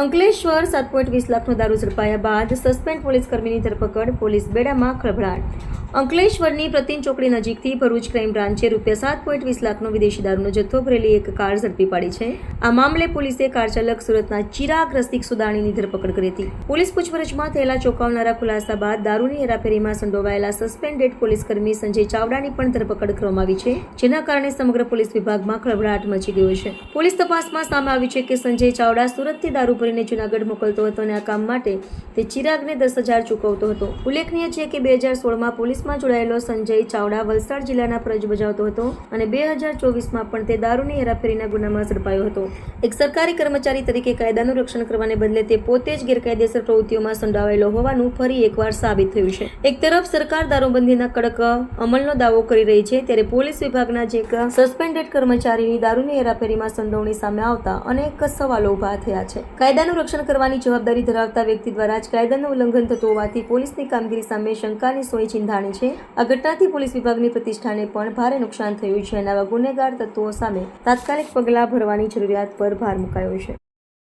અંકલેશ્વર સાત પોઈન્ટ વીસ લાખનો દારૂ ઝડપાયા બાદ સસ્પેન્ડ પોલીસ કર્મીની ધરપકડ, પોલીસ બેડામાં ખળભળાટ. અંકલેશ્વરની પ્રતિન ચોકડી નજીકથી ભરૂચ ક્રાઇમ બ્રાન્ચે રૂપિયા સાત પોઈન્ટ વીસ લાખનો વિદેશી દારૂનો જથ્થો ભરેલી એક કાર ઝડપી પાડી છે. આ મામલે પોલીસે કાર ચાલક સુરતના ચિરાગ રસિક સુદાણીની ધરપકડ કરી હતી. પોલીસ પૂછપરછમાં થયેલા ચોંકાવનારા ખુલાસા બાદ દારૂની હેરાફેરીમાં સંડોવાયેલા સસ્પેન્ડેડ પોલીસ કર્મી સંજય ચાવડાની પણ ધરપકડ કરવામાં આવી છે, જેના કારણે સમગ્ર પોલીસ વિભાગમાં ખળભળાટ મચી ગયો છે. પોલીસ તપાસમાં સામે આવ્યું છે કે સંજય ચાવડા સુરતથી દારૂ ભરીને જૂનાગઢ મોકલતો હતો અને આ કામ માટે તે ચિરાગને દસ હજાર ચૂકવતો હતો. ઉલ્લેખનીય છે કે બે હજાર સોળમાં પોલીસમાં જોડાયેલો સંજય ચાવડા વલસાડ જિલ્લાના ફરજ બજાવતો હતો અને બે હજાર ચોવીસમાં પણ તે દારૂની હેરાફેરીના ગુનામાં ઝડપાયો હતો. એક સરકારી કર્મચારી તરીકે કાયદાનું રક્ષણ કરવાને બદલે તે પોતે જ ગેરકાયદેસર પ્રવૃત્તિઓમાં સંડોવાયેલો હોવાનું ફરી એકવાર સાબિત થયું છે. એક તરફ સરકાર દારૂબંધીના કડક અમલનો દાવો કરી રહી છે, ત્યારે પોલીસ વિભાગના જે સસ્પેન્ડેડ કર્મચારીની દારૂની હેરાફેરીમાં સંડોવણી સામે આવતા અનેક સવાલો ઊભા થયા છે. કાયદાનું રક્ષણ કરવાની જવાબદારી ધરાવતા વ્યક્તિ દ્વારા જ કાયદાનું ઉલ્લંઘન થતું હોવાથી પોલીસની કામગીરી સામે શંકાની સોય ચિંધાણી છે. આ ઘટનાથી પોલીસ વિભાગની પ્રતિષ્ઠાને પણ ભારે નુકસાન થયું છે અને આવા ગુનેગાર તત્વો સામે તાત્કાલિક પગલાં ભરવાની જરૂરિયાત પર ભાર મુકાયો છે.